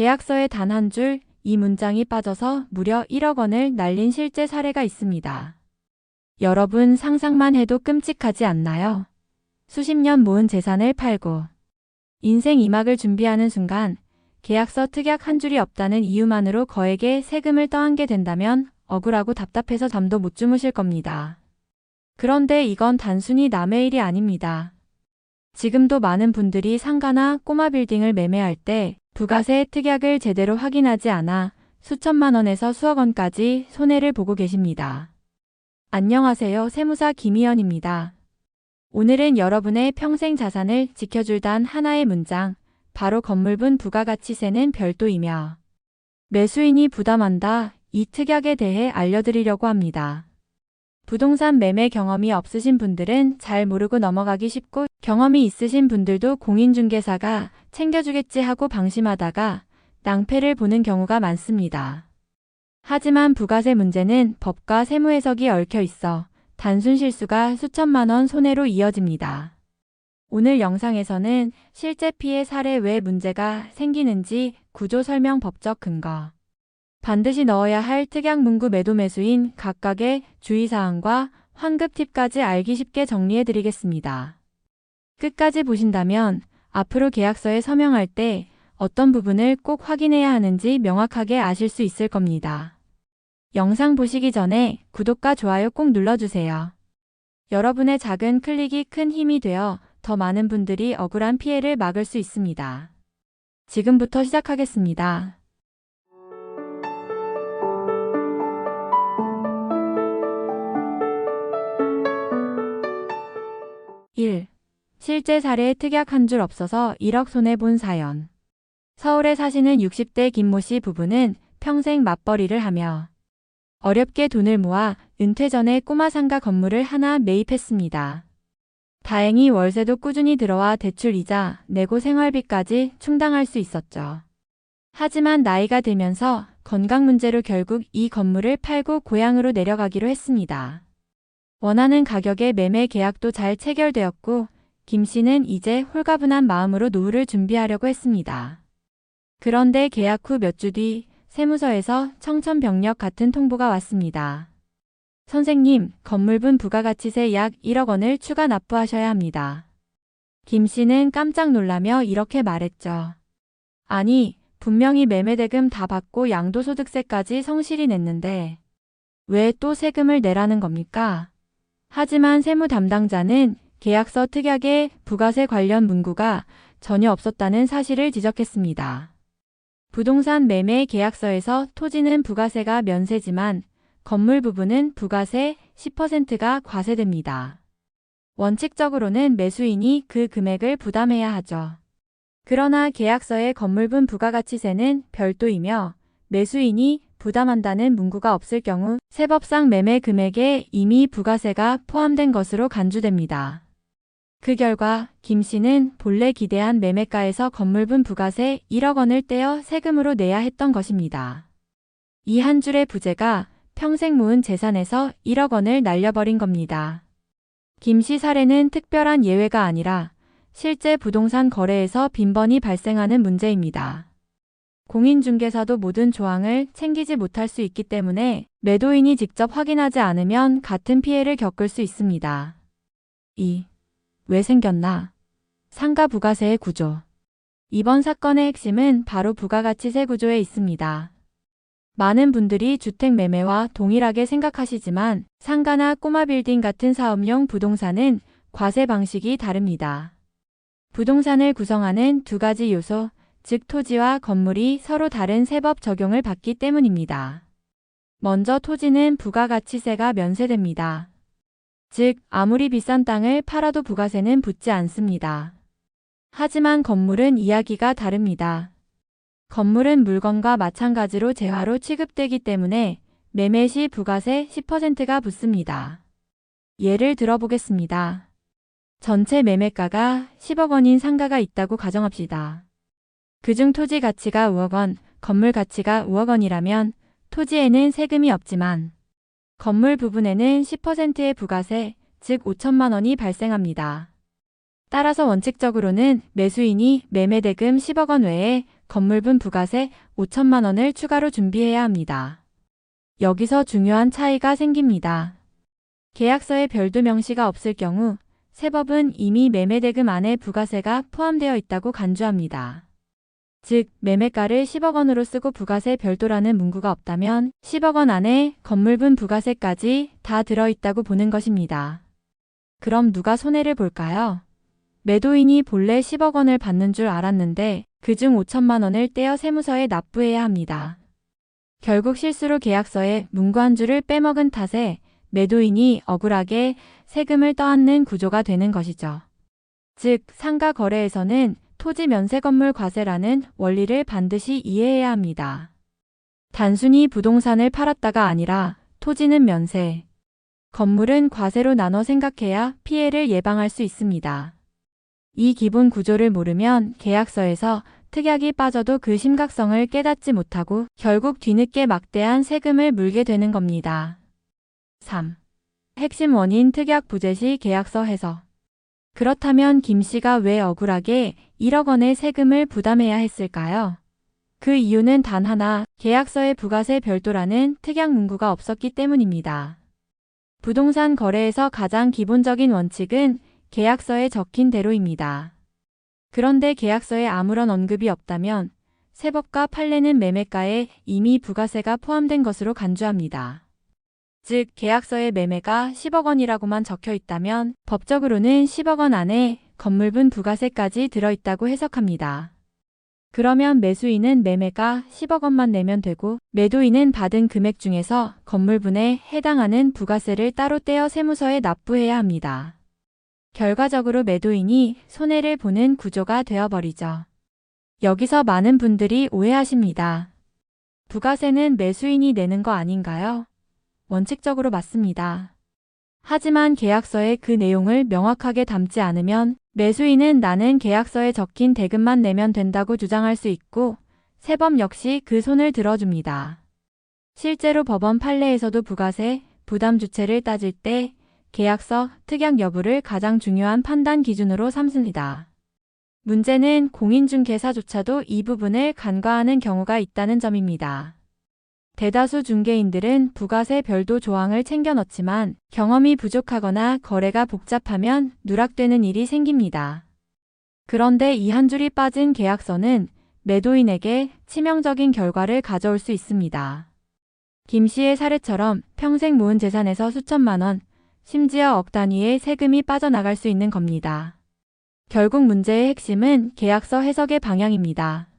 계약서에 단 한 줄 이 문장이 빠져서 무려 1억 원을 날린 실제 사례가 있습니다. 여러분 상상만 해도 끔찍하지 않나요? 수십 년 모은 재산을 팔고 인생 이막을 준비하는 순간 계약서 특약 한 줄이 없다는 이유만으로 거액의 세금을 떠안게 된다면 억울하고 답답해서 잠도 못 주무실 겁니다. 그런데 이건 단순히 남의 일이 아닙니다. 지금도 많은 분들이 상가나 꼬마 빌딩을 매매할 때 부가세 특약을 제대로 확인하지 않아 수천만 원에서 수억 원까지 손해를 보고 계십니다. 안녕하세요. 세무사 김희연입니다. 오늘은 여러분의 평생 자산을 지켜줄 단 하나의 문장, 바로 건물분 부가가치세는 별도이며 매수인이 부담한다 이 특약에 대해 알려드리려고 합니다. 부동산 매매 경험이 없으신 분들은 잘 모르고 넘어가기 쉽고 경험이 있으신 분들도 공인중개사가 챙겨주겠지 하고 방심하다가 낭패를 보는 경우가 많습니다. 하지만 부가세 문제는 법과 세무 해석이 얽혀 있어 단순 실수가 수천만 원 손해로 이어집니다. 오늘 영상에서는 실제 피해 사례 왜 문제가 생기는지 구조 설명 법적 근거, 반드시 넣어야 할 특약 문구 매도 매수인 각각의 주의사항과 환급 팁까지 알기 쉽게 정리해 드리겠습니다. 끝까지 보신다면 앞으로 계약서에 서명할 때 어떤 부분을 꼭 확인해야 하는지 명확하게 아실 수 있을 겁니다. 영상 보시기 전에 구독과 좋아요 꼭 눌러주세요. 여러분의 작은 클릭이 큰 힘이 되어 더 많은 분들이 억울한 피해를 막을 수 있습니다. 지금부터 시작하겠습니다. 실제 사례 특약 한 줄 없어서 1억 손해본 사연. 서울에 사시는 60대 김모 씨 부부는 평생 맞벌이를 하며 어렵게 돈을 모아 은퇴 전에 꼬마 상가 건물을 하나 매입했습니다. 다행히 월세도 꾸준히 들어와 대출 이자 내고 생활비까지 충당할 수 있었죠. 하지만 나이가 들면서 건강 문제로 결국 이 건물을 팔고 고향으로 내려가기로 했습니다. 원하는 가격의 매매 계약도 잘 체결되었고 김 씨는 이제 홀가분한 마음으로 노후를 준비하려고 했습니다. 그런데 계약 후 몇 주 뒤 세무서에서 청천벽력 같은 통보가 왔습니다. 선생님, 건물분 부가가치세 약 1억 원을 추가 납부하셔야 합니다. 김 씨는 깜짝 놀라며 이렇게 말했죠. 아니, 분명히 매매대금 다 받고 양도소득세까지 성실히 냈는데 왜 또 세금을 내라는 겁니까? 하지만 세무 담당자는 계약서 특약에 부가세 관련 문구가 전혀 없었다는 사실을 지적했습니다. 부동산 매매 계약서에서 토지는 부가세가 면세지만 건물 부분은 부가세 10%가 과세됩니다. 원칙적으로는 매수인이 그 금액을 부담해야 하죠. 그러나 계약서의 건물분 부가가치세는 별도이며 매수인이 부담한다는 문구가 없을 경우 세법상 매매 금액에 이미 부가세가 포함된 것으로 간주됩니다. 그 결과 김 씨는 본래 기대한 매매가에서 건물분 부가세 1억 원을 떼어 세금으로 내야 했던 것입니다. 이 한 줄의 부재가 평생 모은 재산에서 1억 원을 날려버린 겁니다. 김 씨 사례는 특별한 예외가 아니라 실제 부동산 거래에서 빈번히 발생하는 문제입니다. 공인중개사도 모든 조항을 챙기지 못할 수 있기 때문에 매도인이 직접 확인하지 않으면 같은 피해를 겪을 수 있습니다. 2. 왜 생겼나? 상가 부가세의 구조. 이번 사건의 핵심은 바로 부가가치세 구조에 있습니다. 많은 분들이 주택 매매와 동일하게 생각하시지만 상가나 꼬마 빌딩 같은 사업용 부동산은 과세 방식이 다릅니다. 부동산을 구성하는 두 가지 요소, 즉 토지와 건물이 서로 다른 세법 적용을 받기 때문입니다. 먼저 토지는 부가가치세가 면세됩니다. 즉, 아무리 비싼 땅을 팔아도 부가세는 붙지 않습니다. 하지만 건물은 이야기가 다릅니다. 건물은 물건과 마찬가지로 재화로 취급되기 때문에 매매 시 부가세 10%가 붙습니다. 예를 들어보겠습니다. 전체 매매가가 10억 원인 상가가 있다고 가정합시다. 그중 토지 가치가 5억 원, 건물 가치가 5억 원이라면 토지에는 세금이 없지만 건물 부분에는 10%의 부가세, 즉 5천만 원이 발생합니다. 따라서 원칙적으로는 매수인이 매매 대금 10억 원 외에 건물분 부가세 5천만 원을 추가로 준비해야 합니다. 여기서 중요한 차이가 생깁니다. 계약서에 별도 명시가 없을 경우 세법은 이미 매매대금 안에 부가세가 포함되어 있다고 간주합니다. 즉, 매매가를 10억 원으로 쓰고 부가세 별도라는 문구가 없다면 10억 원 안에 건물분 부가세까지 다 들어있다고 보는 것입니다. 그럼 누가 손해를 볼까요? 매도인이 본래 10억 원을 받는 줄 알았는데 그중 5천만 원을 떼어 세무서에 납부해야 합니다. 결국 실수로 계약서에 문구 한 줄을 빼먹은 탓에 매도인이 억울하게 세금을 떠안는 구조가 되는 것이죠. 즉, 상가 거래에서는 토지 면세 건물 과세라는 원리를 반드시 이해해야 합니다. 단순히 부동산을 팔았다가 아니라 토지는 면세, 건물은 과세로 나눠 생각해야 피해를 예방할 수 있습니다. 이 기본 구조를 모르면 계약서에서 특약이 빠져도 그 심각성을 깨닫지 못하고 결국 뒤늦게 막대한 세금을 물게 되는 겁니다. 3. 핵심 원인 특약 부재 시 계약서 해석. 그렇다면 김 씨가 왜 억울하게 1억 원의 세금을 부담해야 했을까요? 그 이유는 단 하나, 계약서에 부가세 별도라는 특약 문구가 없었기 때문입니다. 부동산 거래에서 가장 기본적인 원칙은 계약서에 적힌 대로입니다. 그런데 계약서에 아무런 언급이 없다면 세법과 판례는 매매가에 이미 부가세가 포함된 것으로 간주합니다. 즉, 계약서에 매매가 10억 원이라고만 적혀 있다면 법적으로는 10억 원 안에 건물분 부가세까지 들어있다고 해석합니다. 그러면 매수인은 매매가 10억 원만 내면 되고 매도인은 받은 금액 중에서 건물분에 해당하는 부가세를 따로 떼어 세무서에 납부해야 합니다. 결과적으로 매도인이 손해를 보는 구조가 되어버리죠. 여기서 많은 분들이 오해하십니다. 부가세는 매수인이 내는 거 아닌가요? 원칙적으로 맞습니다. 하지만 계약서에 그 내용을 명확하게 담지 않으면 매수인은 나는 계약서에 적힌 대금만 내면 된다고 주장할 수 있고 세법 역시 그 손을 들어줍니다. 실제로 법원 판례에서도 부가세, 부담 주체를 따질 때 계약서, 특약 여부를 가장 중요한 판단 기준으로 삼습니다. 문제는 공인중개사조차도 이 부분을 간과하는 경우가 있다는 점입니다. 대다수 중개인들은 부가세 별도 조항을 챙겨 넣지만 경험이 부족하거나 거래가 복잡하면 누락되는 일이 생깁니다. 그런데 이 한 줄이 빠진 계약서는 매도인에게 치명적인 결과를 가져올 수 있습니다. 김 씨의 사례처럼 평생 모은 재산에서 수천만 원, 심지어 억 단위의 세금이 빠져나갈 수 있는 겁니다. 결국 문제의 핵심은 계약서 해석의 방향입니다.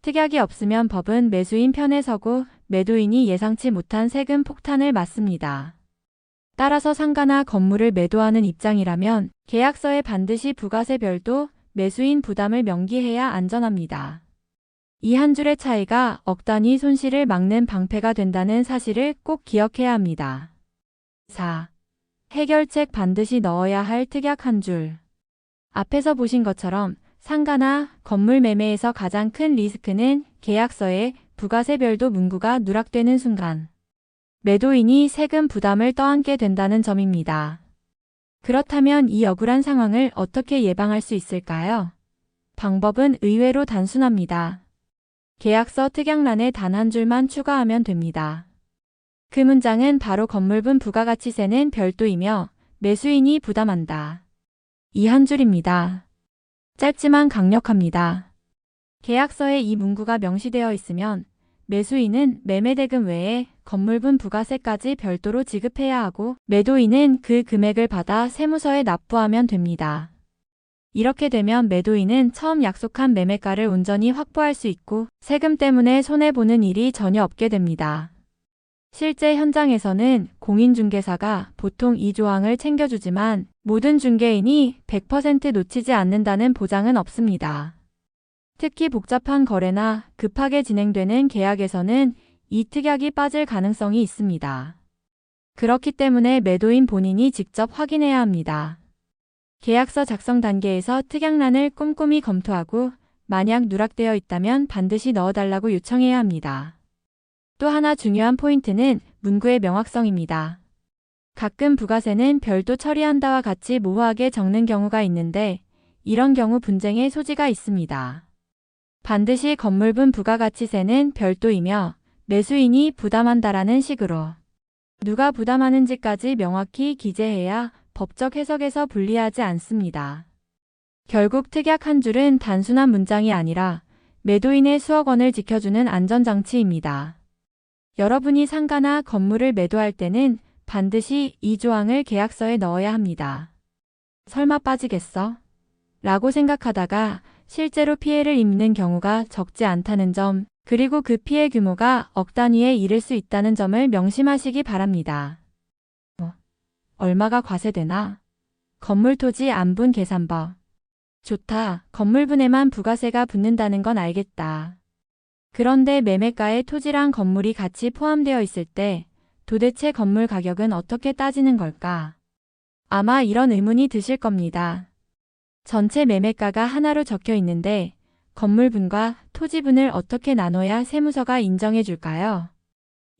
특약이 없으면 법은 매수인 편에 서고 매도인이 예상치 못한 세금 폭탄을 맞습니다. 따라서 상가나 건물을 매도하는 입장이라면 계약서에 반드시 부가세 별도 매수인 부담을 명기해야 안전합니다. 이 한 줄의 차이가 억 단위 손실을 막는 방패가 된다는 사실을 꼭 기억해야 합니다. 4. 해결책 반드시 넣어야 할 특약 한 줄. 앞에서 보신 것처럼 상가나 건물 매매에서 가장 큰 리스크는 계약서에 부가세별도 문구가 누락되는 순간 매도인이 세금 부담을 떠안게 된다는 점입니다. 그렇다면 이 억울한 상황을 어떻게 예방할 수 있을까요? 방법은 의외로 단순합니다. 계약서 특약란에 단 한 줄만 추가하면 됩니다. 그 문장은 바로 건물분 부가가치세는 별도이며 매수인이 부담한다. 이 한 줄입니다. 짧지만 강력합니다. 계약서에 이 문구가 명시되어 있으면 매수인은 매매대금 외에 건물분 부가세까지 별도로 지급해야 하고 매도인은 그 금액을 받아 세무서에 납부하면 됩니다. 이렇게 되면 매도인은 처음 약속한 매매가를 온전히 확보할 수 있고 세금 때문에 손해보는 일이 전혀 없게 됩니다. 실제 현장에서는 공인중개사가 보통 이 조항을 챙겨주지만 모든 중개인이 100% 놓치지 않는다는 보장은 없습니다. 특히 복잡한 거래나 급하게 진행되는 계약에서는 이 특약이 빠질 가능성이 있습니다. 그렇기 때문에 매도인 본인이 직접 확인해야 합니다. 계약서 작성 단계에서 특약란을 꼼꼼히 검토하고 만약 누락되어 있다면 반드시 넣어달라고 요청해야 합니다. 또 하나 중요한 포인트는 문구의 명확성입니다. 가끔 부가세는 별도 처리한다와 같이 모호하게 적는 경우가 있는데 이런 경우 분쟁의 소지가 있습니다. 반드시 건물분 부가가치세는 별도이며 매수인이 부담한다라는 식으로 누가 부담하는지까지 명확히 기재해야 법적 해석에서 불리하지 않습니다. 결국 특약 한 줄은 단순한 문장이 아니라 매도인의 수억 원을 지켜주는 안전장치입니다. 여러분이 상가나 건물을 매도할 때는 반드시 이 조항을 계약서에 넣어야 합니다. 설마 빠지겠어? 라고 생각하다가 실제로 피해를 입는 경우가 적지 않다는 점, 그리고 그 피해 규모가 억 단위에 이를 수 있다는 점을 명심하시기 바랍니다. 뭐, 얼마가 과세되나? 건물 토지 안분 계산법. 좋다. 건물분에만 부가세가 붙는다는 건 알겠다. 그런데 매매가에 토지랑 건물이 같이 포함되어 있을 때 도대체 건물 가격은 어떻게 따지는 걸까? 아마 이런 의문이 드실 겁니다. 전체 매매가가 하나로 적혀 있는데 건물분과 토지분을 어떻게 나눠야 세무서가 인정해 줄까요?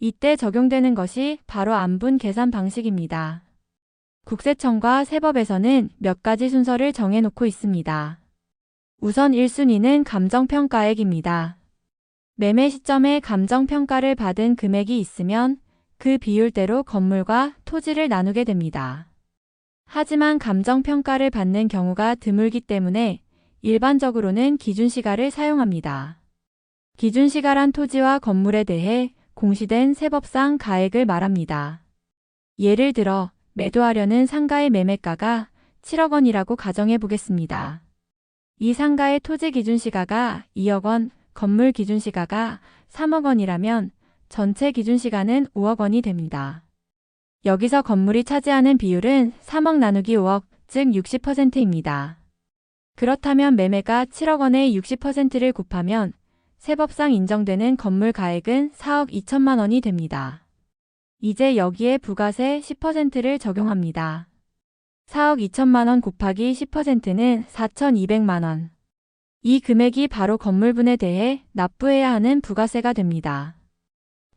이때 적용되는 것이 바로 안분 계산 방식입니다. 국세청과 세법에서는 몇 가지 순서를 정해놓고 있습니다. 우선 1순위는 감정평가액입니다. 매매 시점에 감정평가를 받은 금액이 있으면 그 비율대로 건물과 토지를 나누게 됩니다. 하지만 감정평가를 받는 경우가 드물기 때문에 일반적으로는 기준시가를 사용합니다. 기준시가란 토지와 건물에 대해 공시된 세법상 가액을 말합니다. 예를 들어 매도하려는 상가의 매매가가 7억 원이라고 가정해 보겠습니다. 이 상가의 토지 기준시가가 2억 원, 건물 기준시가가 3억 원이라면 전체 기준시가는 5억 원이 됩니다. 여기서 건물이 차지하는 비율은 3억 나누기 5억, 즉 60%입니다. 그렇다면 매매가 7억 원의 60%를 곱하면 세법상 인정되는 건물 가액은 4억 2천만 원이 됩니다. 이제 여기에 부가세 10%를 적용합니다. 4억 2천만 원 곱하기 10%는 4,200만 원. 이 금액이 바로 건물분에 대해 납부해야 하는 부가세가 됩니다.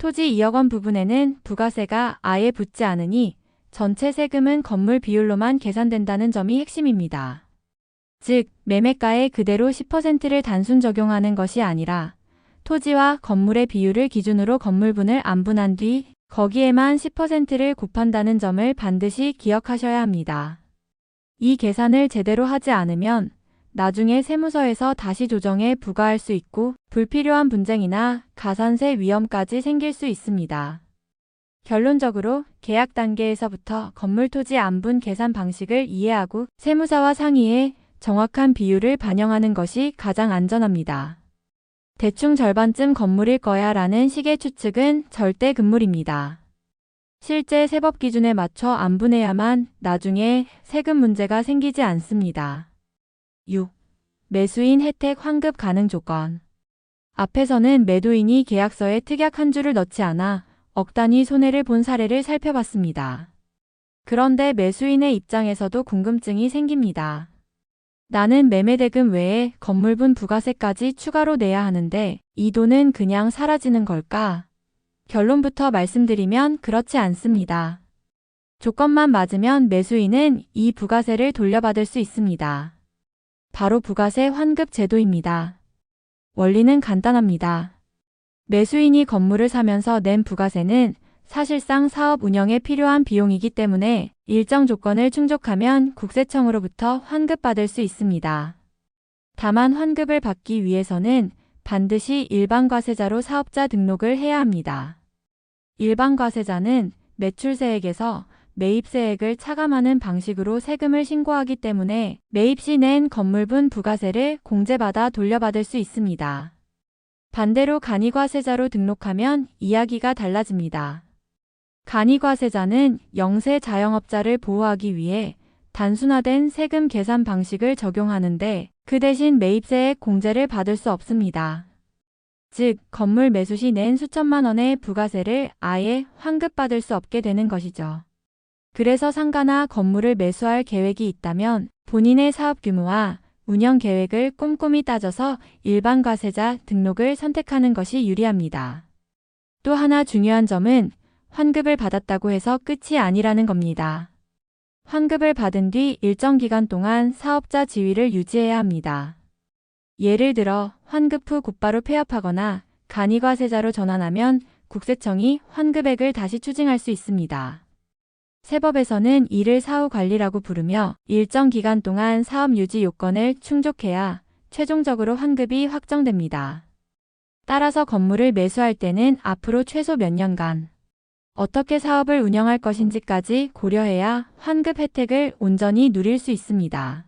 토지 2억 원 부분에는 부가세가 아예 붙지 않으니 전체 세금은 건물 비율로만 계산된다는 점이 핵심입니다. 즉, 매매가에 그대로 10%를 단순 적용하는 것이 아니라 토지와 건물의 비율을 기준으로 건물분을 안분한 뒤 거기에만 10%를 곱한다는 점을 반드시 기억하셔야 합니다. 이 계산을 제대로 하지 않으면 나중에 세무서에서 다시 조정해 부과할 수 있고 불필요한 분쟁이나 가산세 위험까지 생길 수 있습니다. 결론적으로 계약 단계에서부터 건물 토지 안분 계산 방식을 이해하고 세무사와 상의해 정확한 비율을 반영하는 것이 가장 안전합니다. 대충 절반쯤 건물일 거야 라는 식의 추측은 절대 금물입니다. 실제 세법 기준에 맞춰 안분해야만 나중에 세금 문제가 생기지 않습니다. 6. 매수인 혜택 환급 가능 조건. 앞에서는 매도인이 계약서에 특약 한 줄을 넣지 않아 억 단위 손해를 본 사례를 살펴봤습니다. 그런데 매수인의 입장에서도 궁금증이 생깁니다. 나는 매매대금 외에 건물분 부가세까지 추가로 내야 하는데 이 돈은 그냥 사라지는 걸까? 결론부터 말씀드리면 그렇지 않습니다. 조건만 맞으면 매수인은 이 부가세를 돌려받을 수 있습니다. 바로 부가세 환급 제도입니다. 원리는 간단합니다. 매수인이 건물을 사면서 낸 부가세는 사실상 사업 운영에 필요한 비용이기 때문에 일정 조건을 충족하면 국세청으로부터 환급받을 수 있습니다. 다만 환급을 받기 위해서는 반드시 일반과세자로 사업자 등록을 해야 합니다. 일반과세자는 매출세액에서 매입세액을 차감하는 방식으로 세금을 신고하기 때문에 매입 시 낸 건물분 부가세를 공제받아 돌려받을 수 있습니다. 반대로 간이과세자로 등록하면 이야기가 달라집니다. 간이과세자는 영세 자영업자를 보호하기 위해 단순화된 세금 계산 방식을 적용하는데 그 대신 매입세액 공제를 받을 수 없습니다. 즉, 건물 매수 시 낸 수천만 원의 부가세를 아예 환급받을 수 없게 되는 것이죠. 그래서 상가나 건물을 매수할 계획이 있다면 본인의 사업 규모와 운영 계획을 꼼꼼히 따져서 일반 과세자 등록을 선택하는 것이 유리합니다. 또 하나 중요한 점은 환급을 받았다고 해서 끝이 아니라는 겁니다. 환급을 받은 뒤 일정 기간 동안 사업자 지위를 유지해야 합니다. 예를 들어 환급 후 곧바로 폐업하거나 간이과세자로 전환하면 국세청이 환급액을 다시 추징할 수 있습니다. 세법에서는 이를 사후 관리라고 부르며 일정 기간 동안 사업 유지 요건을 충족해야 최종적으로 환급이 확정됩니다. 따라서 건물을 매수할 때는 앞으로 최소 몇 년간 어떻게 사업을 운영할 것인지까지 고려해야 환급 혜택을 온전히 누릴 수 있습니다.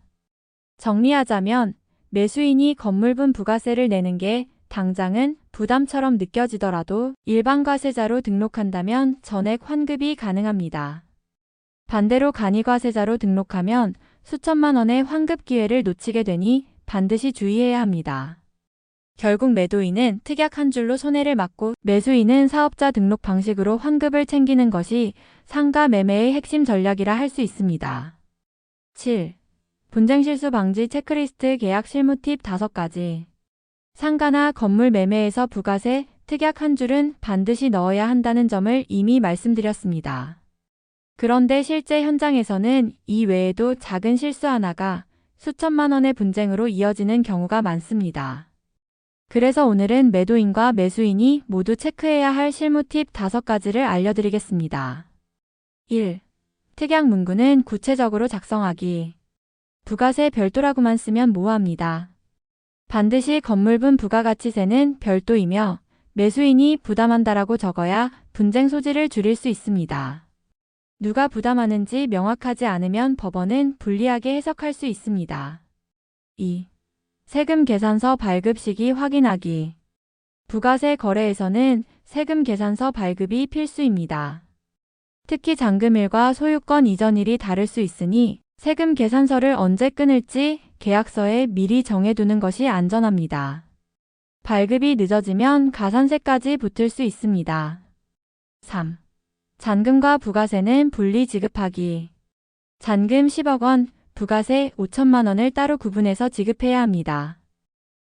정리하자면 매수인이 건물분 부가세를 내는 게 당장은 부담처럼 느껴지더라도 일반 과세자로 등록한다면 전액 환급이 가능합니다. 반대로 간이과세자로 등록하면 수천만 원의 환급 기회를 놓치게 되니 반드시 주의해야 합니다. 결국 매도인은 특약 한 줄로 손해를 맞고 매수인은 사업자 등록 방식으로 환급을 챙기는 것이 상가 매매의 핵심 전략이라 할 수 있습니다. 7. 분쟁 실수 방지 체크리스트 계약 실무 팁 5가지. 상가나 건물 매매에서 부가세, 특약 한 줄은 반드시 넣어야 한다는 점을 이미 말씀드렸습니다. 그런데 실제 현장에서는 이 외에도 작은 실수 하나가 수천만 원의 분쟁으로 이어지는 경우가 많습니다. 그래서 오늘은 매도인과 매수인이 모두 체크해야 할 실무 팁 5가지를 알려드리겠습니다. 1. 특약 문구는 구체적으로 작성하기. 부가세 별도라고만 쓰면 모호합니다. 반드시 건물분 부가가치세는 별도이며 매수인이 부담한다라고 적어야 분쟁 소지를 줄일 수 있습니다. 누가 부담하는지 명확하지 않으면 법원은 불리하게 해석할 수 있습니다. 2. 세금 계산서 발급 시기 확인하기. 부가세 거래에서는 세금 계산서 발급이 필수입니다. 특히 잔금일과 소유권 이전일이 다를 수 있으니 세금 계산서를 언제 끊을지 계약서에 미리 정해두는 것이 안전합니다. 발급이 늦어지면 가산세까지 붙을 수 있습니다. 3. 잔금과 부가세는 분리 지급하기. 잔금 10억 원, 부가세 5천만 원을 따로 구분해서 지급해야 합니다.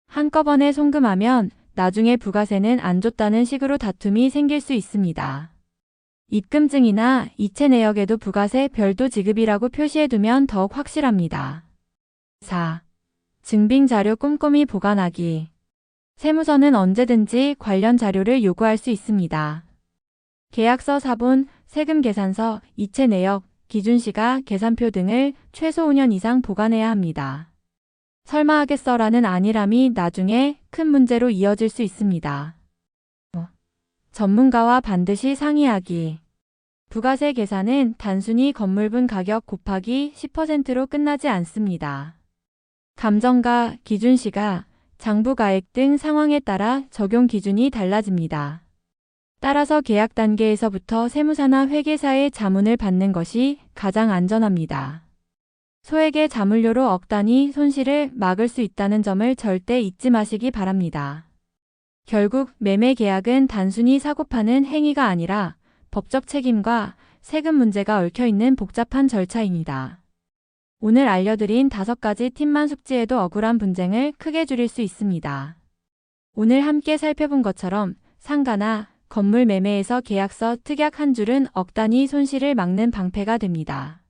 한꺼번에 송금하면 나중에 부가세는 안 줬다는 식으로 다툼이 생길 수 있습니다. 입금증이나 이체 내역에도 부가세 별도 지급이라고 표시해두면 더욱 확실합니다. 4. 증빙 자료 꼼꼼히 보관하기. 세무서는 언제든지 관련 자료를 요구할 수 있습니다. 계약서 사본, 세금 계산서, 이체 내역, 기준시가, 계산표 등을 최소 5년 이상 보관해야 합니다. 설마 하겠어라는 안일함이 나중에 큰 문제로 이어질 수 있습니다. 전문가와 반드시 상의하기. 부가세 계산은 단순히 건물분 가격 곱하기 10%로 끝나지 않습니다. 감정가, 기준시가, 장부가액 등 상황에 따라 적용 기준이 달라집니다. 따라서 계약 단계에서부터 세무사나 회계사의 자문을 받는 것이 가장 안전합니다. 소액의 자물료로 억 단위 손실을 막을 수 있다는 점을 절대 잊지 마시기 바랍니다. 결국 매매 계약은 단순히 사고 파는 행위가 아니라 법적 책임과 세금 문제가 얽혀 있는 복잡한 절차입니다. 오늘 알려드린 다섯 가지 팁만 숙지해도 억울한 분쟁을 크게 줄일 수 있습니다. 오늘 함께 살펴본 것처럼 상가나 건물 매매에서 계약서 특약 한 줄은 억 단위 손실을 막는 방패가 됩니다.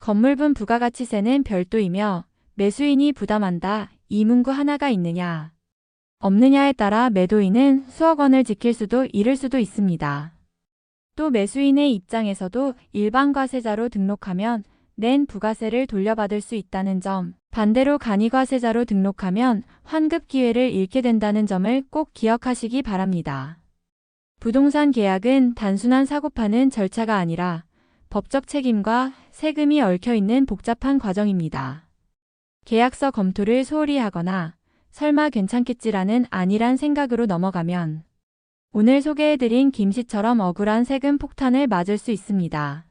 건물분 부가가치세는 별도이며 매수인이 부담한다 이 문구 하나가 있느냐 없느냐에 따라 매도인은 수억 원을 지킬 수도 잃을 수도 있습니다. 또 매수인의 입장에서도 일반 과세자로 등록하면 낸 부가세를 돌려받을 수 있다는 점, 반대로 간이과세자로 등록하면 환급 기회를 잃게 된다는 점을 꼭 기억하시기 바랍니다. 부동산 계약은 단순한 사고 파는 절차가 아니라 법적 책임과 세금이 얽혀 있는 복잡한 과정입니다. 계약서 검토를 소홀히 하거나 설마 괜찮겠지라는 안일한 생각으로 넘어가면 오늘 소개해드린 김 씨처럼 억울한 세금 폭탄을 맞을 수 있습니다.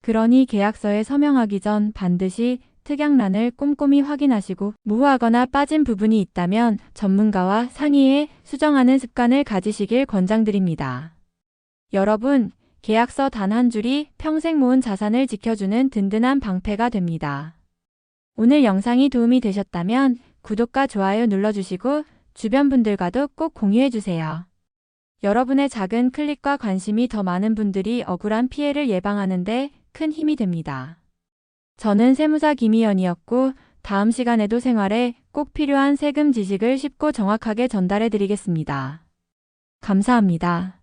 그러니 계약서에 서명하기 전 반드시 특약란을 꼼꼼히 확인하시고 무효하거나 빠진 부분이 있다면 전문가와 상의해 수정하는 습관을 가지시길 권장드립니다. 여러분, 계약서 단 한 줄이 평생 모은 자산을 지켜주는 든든한 방패가 됩니다. 오늘 영상이 도움이 되셨다면 구독과 좋아요 눌러주시고 주변 분들과도 꼭 공유해주세요. 여러분의 작은 클릭과 관심이 더 많은 분들이 억울한 피해를 예방하는데 큰 힘이 됩니다. 저는 세무사 김희연이었고 다음 시간에도 생활에 꼭 필요한 세금 지식을 쉽고 정확하게 전달해 드리겠습니다. 감사합니다.